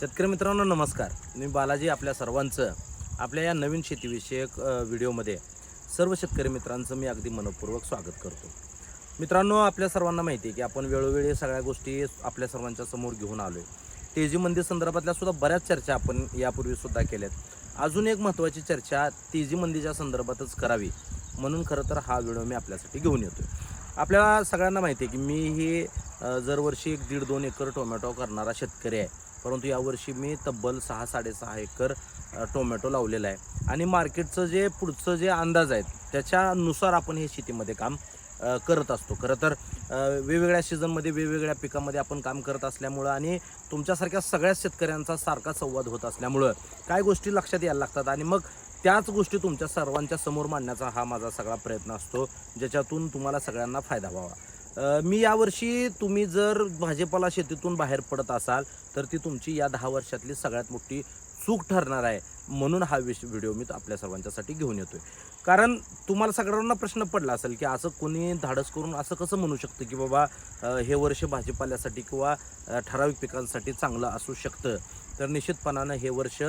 शेतकरी मित्रांनो नमस्कार. मी बालाजी आपल्या सर्वांचं. आपल्या या नवीन शेतीविषयक व्हिडिओमध्ये सर्व शेतकरी मित्रांचं मी अगदी मनपूर्वक स्वागत करतो. मित्रांनो आपल्या सर्वांना माहिती आहे की आपण वेळोवेळी सगळ्या गोष्टी आपल्या सर्वांच्या समोर घेऊन आलो आहे तेजी मंदी संदर्भातल्या सुद्धा बऱ्याच चर्चा आपण यापूर्वी सुद्धा केल्यात. अजून एक महत्त्वाची चर्चा तेजी मंदीच्या संदर्भातच करावी. म्हणून खरं तर हा व्हिडिओ मी आपल्यासाठी घेऊन येतो आपल्याला सगळ्यांना माहिती आहे की मी हे दरवर्षी एक दीड दोन एकर टोमॅटो करणारा शेतकरी आहे. परंतु यावर्षी मी तब्बल सहा साडेसहा एकर टोमॅटो लावलेला आहे. आणि मार्केटचं जे पुढचं जे अंदाज आहेत त्याच्यानुसार आपण हे शेतीमध्ये काम करत असतो. खरं तर वेगवेगळ्या सीझनमध्ये वेगवेगळ्या पिकामध्ये आपण काम करत असल्यामुळं आणि तुमच्यासारख्या सगळ्याच शेतकऱ्यांचा सारखा संवाद होत असल्यामुळं काय गोष्टी लक्षात यायला लागतात आणि मग त्याच गोष्टी तुमच्या सर्वांच्या समोर मांडण्याचा हा माझा सगळा प्रयत्न असतो ज्याच्यातून तुम्हाला सगळ्यांना फायदा व्हावा. मी यावर्षी तुम्ही जर भाजीपाला शेतीतून बाहेर पडत असाल तर ती तुमची या दहा वर्षातली सगळ्यात मोठी चूक ठरणार आहे म्हणून हा विष व्हिडिओ मी आपल्या सर्वांच्यासाठी घेऊन येतोय. कारण तुम्हाला सगळ्यांना प्रश्न पडला असेल की असं कोणी धाडस करून असं कसं म्हणू शकतं की बाबा हे वर्ष भाजीपाल्यासाठी किंवा ठराविक पिकांसाठी चांगलं असू शकतं. तर निश्चितपणानं हे वर्ष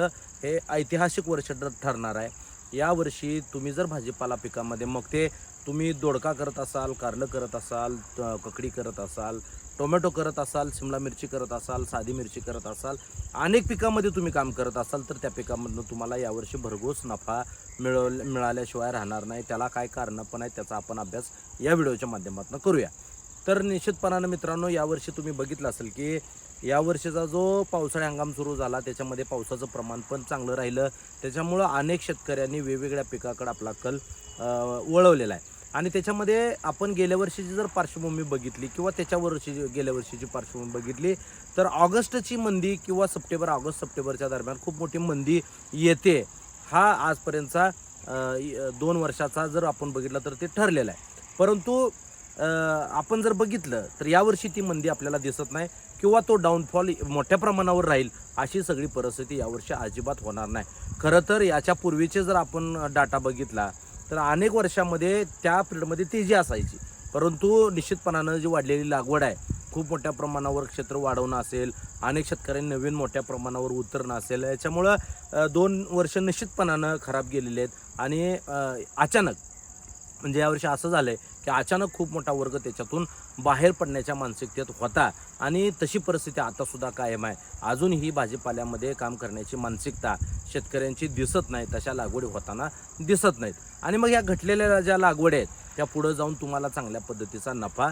हे ऐतिहासिक वर्ष ठरणार आहे. यावर्षी तुम्ही जर भाजीपाला पिकामध्ये मग ते तुम्ही दोडका करत असाल कारलं करत असाल ककडी करत असाल टोमॅटो करत असाल शिमला मिरची करत असाल साधी मिरची करत असाल अनेक पिकामध्ये तुम्ही काम करत असाल तर त्या पिकामधनं तुम्हाला यावर्षी भरघोस नफा मिळव मिळाल्याशिवाय राहणार नाही. त्याला काय कारणं पण आहे त्याचा आपण अभ्यास या व्हिडिओच्या माध्यमातून करूया. तर निश्चितपणानं मित्रांनो यावर्षी तुम्ही बघितलं असेल की यावर्षीचा जो पावसाळी हंगाम सुरू झाला त्याच्यामध्ये पावसाचं प्रमाण पण चांगलं राहिलं. त्याच्यामुळं अनेक शेतकऱ्यांनी वेगवेगळ्या पिकाकडे आपला कल वळवलेला आहे. आणि त्याच्यामध्ये आपण गेल्या वर्षीची जर पार्श्वभूमी बघितली किंवा त्याच्या वर्षी गेल्या वर्षीची पार्श्वभूमी बघितली तर ऑगस्टची मंदी किंवा सप्टेंबर ऑगस्ट सप्टेंबरच्या दरम्यान खूप मोठी मंदी येते. हा आजपर्यंतचा दोन वर्षाचा जर आपण बघितला तर ते ठरलेलं आहे. परंतु आपण जर बघितलं तर यावर्षी ती मंदी आपल्याला दिसत नाही किंवा तो डाऊनफॉल मोठ्या प्रमाणावर राहील अशी सगळी परिस्थिती यावर्षी अजिबात होणार नाही. खरं तर याच्या पूर्वीचे जर आपण डाटा बघितला तर अनेक वर्षामध्ये त्या पिरियडमध्ये तेजी असायची. परंतु निश्चितपणानं जी वाढलेली लागवड आहे खूप मोठ्या प्रमाणावर क्षेत्र वाढवणं असेल अनेक शेतकऱ्यांनी नवीन मोठ्या प्रमाणावर उतरणं असेल याच्यामुळं दोन वर्ष निश्चितपणानं खराब गेलेले आहेत आणि अचानक म्हणजे यावर्षी असं झालं आहे की अचानक खूप मोठा वर्ग त्याच्यातून बाहेर पडण्याच्या मानसिकतेत होता. आणि तशी परिस्थिती आतासुद्धा कायम आहे. अजूनही भाजीपाल्यामध्ये काम करण्याची मानसिकता शेतकऱ्यांची दिसत नाही तशा लागवडी होताना दिसत नाहीत. आणि मग या घटलेल्या ज्या लागवड आहेत त्या पुढं जाऊन तुम्हाला चांगल्या पद्धतीचा नफा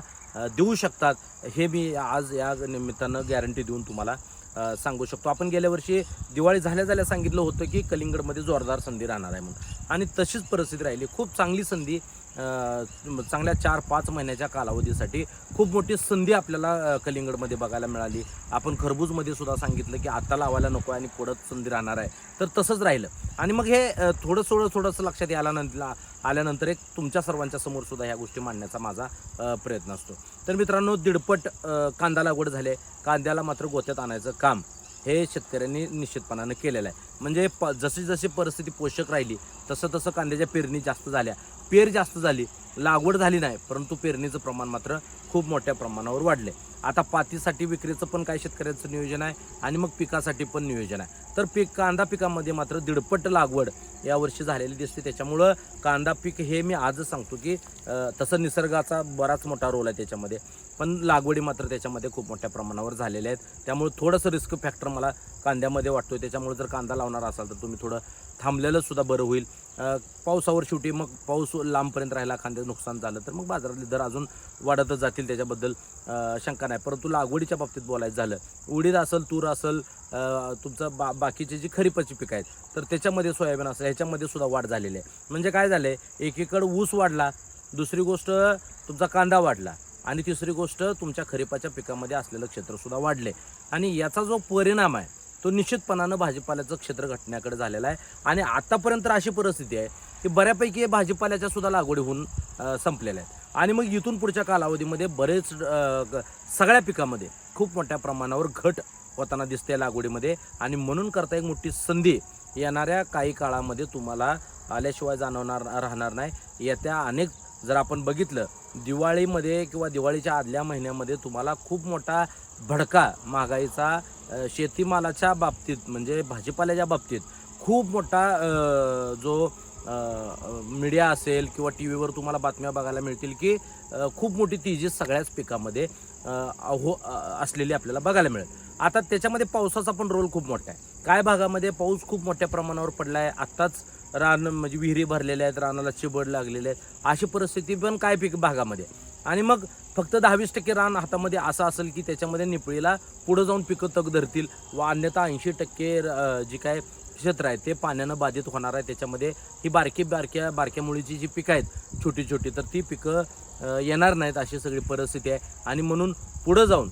देऊ शकतात. हे मी आज या निमित्तानं गॅरंटी देऊन तुम्हाला सांगू शकतो. आपण गेल्या वर्षी दिवाळी झाल्या झाल्या सांगितलं होतं की कलिंगडमध्ये जोरदार संधी राहणार आहे म्हणून. आणि तशीच परिस्थिती राहिली. खूप चांगली संधी चांगल्या चार पाच महिन्याच्या कालावधीसाठी खूप मोठी संधी आपल्याला कलिंगडमध्ये बघायला मिळाली. आपण खरबूजमध्ये सुद्धा सांगितलं की आता लावायला नको आणि पुढं संधी राहणार आहे. तर तसंच राहिलं. आणि मग हे थोडं थोडं थोडंसं लक्षात याल्यानंतर आल्यानंतर एक तुमच्या सर्वांच्या समोर सुद्धा ह्या गोष्टी मांडण्याचा माझा प्रयत्न असतो. तर मित्रांनो दीडपट कांदा लागवड झाले. कांद्याला मात्र गोत्यात आणायचं काम हे शेतकऱ्यांनी निश्चितपणानं केलेलं आहे. म्हणजे प जशी जशी परिस्थिती पोषक राहिली तसं तसं कांद्याच्या पेरणी जास्त झाल्या. पेर जास्त झाली लागवड झाली नाही परंतु पेरणीचं प्रमाण मात्र खूप मोठ्या प्रमाणावर वाढले. आता पातीसाठी विक्रीचं पण काही शेतकऱ्यांचं नियोजन आहे आणि मग पिकासाठी पण नियोजन आहे. तर पीक कांदा पिकामध्ये मात्र दीडपट लागवड यावर्षी झालेली दिसते. त्याच्यामुळं कांदा पीक हे मी आजच सांगतो की तसं निसर्गाचा बराच मोठा रोल आहे त्याच्यामध्ये. पण लागवडी मात्र त्याच्यामध्ये खूप मोठ्या प्रमाणावर झालेल्या आहेत. त्यामुळे थोडंसं रिस्क फॅक्टर मला कांद्यामध्ये वाटतो त्याच्यामुळे जर कांदा लावणार असाल तर तुम्ही थोडं थांबलेलं सुद्धा बरं होईल. पावसावर शेवटी मग पाऊस लांबपर्यंत राहिला कांद्याचं नुकसान झालं तर मग बाजारातले दर अजून वाढतच जातील त्याच्याबद्दल शंका नाही. परंतु लागवडीच्या बाबतीत बोलायचं झालं उडीद असेल तूर असेल तुमचं बा बाकीचे जी खरीपाची पिकं आहेत तर त्याच्यामध्ये सोयाबीन असेल ह्याच्यामध्ये सुद्धा वाढ झालेली आहे. म्हणजे काय झालं आहे एकीकडं ऊस वाढला दुसरी गोष्ट तुमचा कांदा वाढला आणि तिसरी गोष्ट तुमच्या खरीपाच्या पिकामध्ये असलेलं क्षेत्रसुद्धा वाढले आणि याचा जो परिणाम आहे तो निश्चितपणानं भाजीपाल्याचं क्षेत्र घटण्याकडे झालेला आहे. आणि आतापर्यंत अशी परिस्थिती आहे की बऱ्यापैकी भाजीपाल्याच्या सुद्धा लागवडी होऊन संपलेल्या आहेत. आणि मग इथून पुढच्या कालावधीमध्ये बरेच सगळ्या पिकामध्ये खूप मोठ्या प्रमाणावर घट होताना दिसते लागवडीमध्ये. आणि म्हणून करता एक मोठी संधी येणाऱ्या काही काळामध्ये तुम्हाला आल्याशिवाय जाणवणार राहणार नाही. येत्या अनेक जर आपण बघितलं दिवाळीमध्ये किंवा दिवाळीच्या आदल्या महिन्यामध्ये तुम्हाला खूप मोठा भडका महागाईचा शेतीमालाच्या बाबतीत म्हणजे भाजीपाल्याच्या बाबतीत खूप मोठा जो मीडिया असेल किंवा टी व्हीवर तुम्हाला बातम्या बघायला मिळतील की खूप मोठी तेजी सगळ्याच पिकामध्ये हो असलेली आपल्याला बघायला मिळेल. आता त्याच्यामध्ये पावसाचा पण रोल खूप मोठा आहे. काय भागामध्ये पाऊस खूप मोठ्या प्रमाणावर पडला आहे आत्ताच रान म्हणजे विहिरी भरलेल्या आहेत रानाला चिबड लागलेले आहेत अशी परिस्थिती पण काय पीक भागामध्ये आणि मग फक्त दहावीस टक्के रान हातामध्ये असं असेल की त्याच्यामध्ये निपळीला पुढं जाऊन पिकं तग धरतील व अन्यथा ऐंशी टक्के अ, जी काय क्षेत्र आहे ते पाण्यानं बाधित होणार आहे. त्याच्यामध्ये ही बारकी बारक्या बारक्या मुळीची जी पिकं आहेत छोटी छोटी तर ती पिकं येणार नाहीत अशी सगळी परिस्थिती आहे. आणि म्हणून पुढं जाऊन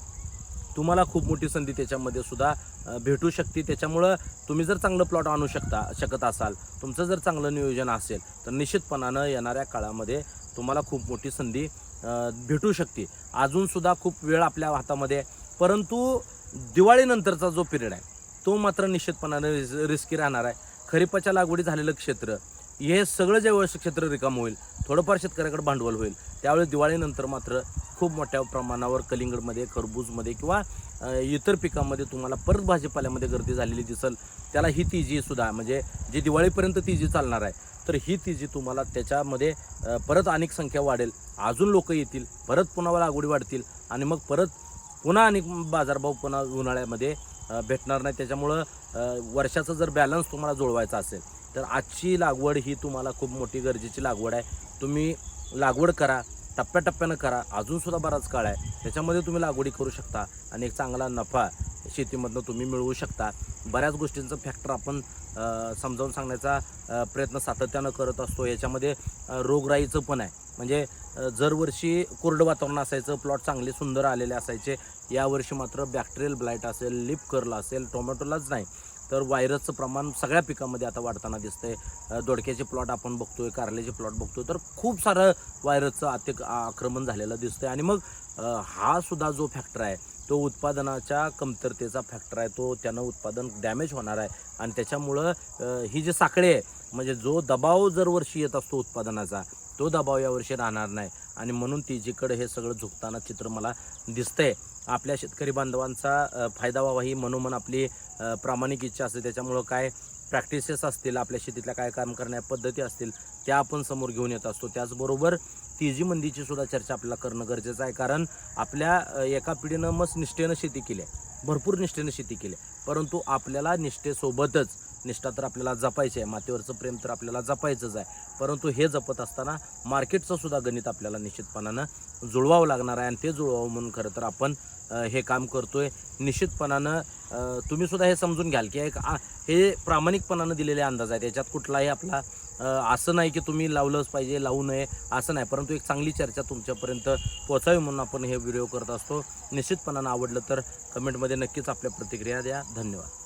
तुम्हाला खूप मोठी संधी त्याच्यामध्ये सुद्धा भेटू शकते. त्याच्यामुळं तुम्ही जर चांगलं प्लॉट आणू शकता शकत असाल तुमचं जर चांगलं नियोजन असेल तर निश्चितपणानं येणाऱ्या काळामध्ये तुम्हाला खूप मोठी संधी भेटू शकते. अजूनसुद्धा खूप वेळ आपल्या हातामध्ये. आहे. परंतु दिवाळीनंतरचा जो पिरियड आहे तो मात्र निश्चितपणाने रिस रिस्की राहणार आहे. खरीपाच्या लागवडी झालेलं क्षेत्र हे सगळं ज्यावेळेस क्षेत्र रिकाम होईल थोडंफार शेतकऱ्याकडे भांडवल होईल त्यावेळी दिवाळीनंतर मात्र खूप मोठ्या प्रमाणावर कलिंगडमध्ये खरबूजमध्ये किंवा इतर पिकामध्ये तुम्हाला परत भाजीपाल्यामध्ये गर्दी झालेली दिसल त्याला ही तिजी सुद्धा म्हणजे जी दिवाळीपर्यंत तिजी चालणार आहे तर ही तिजी तुम्हाला त्याच्यामध्ये परत अनेक संख्या वाढेल. अजून लोक येतील परत पुन्हा लागवडी वाढतील आणि मग परत पुन्हा अनेक बाजारभाव पुन्हा उन्हाळ्यामध्ये भेटणार नाही. त्याच्यामुळं वर्षाचा जर बॅलन्स तुम्हाला जुळवायचा असेल तर आजची लागवड ही तुम्हाला खूप मोठी गरजेची लागवड आहे. तुम्ही लागवड करा टप्प्याटप्प्यानं करा. अजूनसुद्धा बराच काळ आहे. त्याच्यामध्ये तुम्ही लागवडी करू शकता आणि एक चांगला नफा शेतीमधनं तुम्ही मिळवू शकता. बऱ्याच गोष्टींचं फॅक्टर आपण समजावून सांगण्याचा प्रयत्न सातत्यानं करत असतो. याच्यामध्ये रोगराईचं पण आहे. म्हणजे दरवर्षी कोरडं वातावरण असायचं प्लॉट चांगले सुंदर आलेले असायचे. यावर्षी मात्र बॅक्टेरियल ब्लाईट असेल लिप कर्ल असेल टोमॅटोलाच नाही. तर व्हायरसचं प्रमाण सगळ्या पिकामध्ये आता वाढताना दिसतंय. दोडक्याचे प्लॉट आपण बघतोय कारल्याचे प्लॉट बघतोय तर खूप सारं व्हायरसचं अतिक आक्रमण झालेलं दिसतंय. आणि मग हा सुद्धा जो फॅक्टर आहे तो उत्पादनाच्या कमतरतेचा फॅक्टर आहे. तो त्यानं उत्पादन डॅमेज होणार आहे. आणि त्याच्यामुळं ही जी साखळी आहे म्हणजे जो दबाव जर वर्षी येत असतो उत्पादनाचा तो दबाव यावर्षी राहणार नाही. आणि म्हणून तिजीकडे हे सगळं झुकताना चित्र मला दिसतंय. आपल्या शेतकरी बांधवांचा फायदा व्हावा ही मनोमन आपली प्रामाणिक इच्छा असते. त्याच्यामुळं काय प्रॅक्टिसेस असतील आपल्या शेतीतल्या काय काम करण्या पद्धती असतील त्या आपण समोर घेऊन येत असतो. त्याचबरोबर तेजी मंदीची सुद्धा चर्चा आपल्याला करणं गरजेचं आहे. कारण आपल्या एका पिढीनं मस्त निष्ठेनं शेती केली आहे. भरपूर निष्ठेनं शेती केली आहे. परंतु आपल्याला निष्ठेसोबतच निष्ठा तर आपल्याला जपायची आहे. मातीवरचं प्रेम तर आपल्याला जपायचंच आहे. परंतु हे जपत असताना मार्केटचं सुद्धा गणित आपल्याला निश्चितपणानं जुळवावं लागणार आहे. आणि ते जुळवावं म्हणून खरं तर आपण हे काम करतोय. निश्चितपणानं तुम्हीसुद्धा तुम्ही सुद्धा हे समजून घ्याल की एक हे प्रामाणिकपणानं दिलेले अंदाज आहेत. याच्यात कुठलाही आपला असं नाही की तुम्ही लावलंच पाहिजे लावू नये असं नाही. परंतु एक चांगली चर्चा तुमच्यापर्यंत पोचावी म्हणून आपण हे व्हिडिओ करत असतो. निश्चितपणानं आवडलं तर कमेंटमध्ये नक्कीच आपल्या प्रतिक्रिया द्या. धन्यवाद.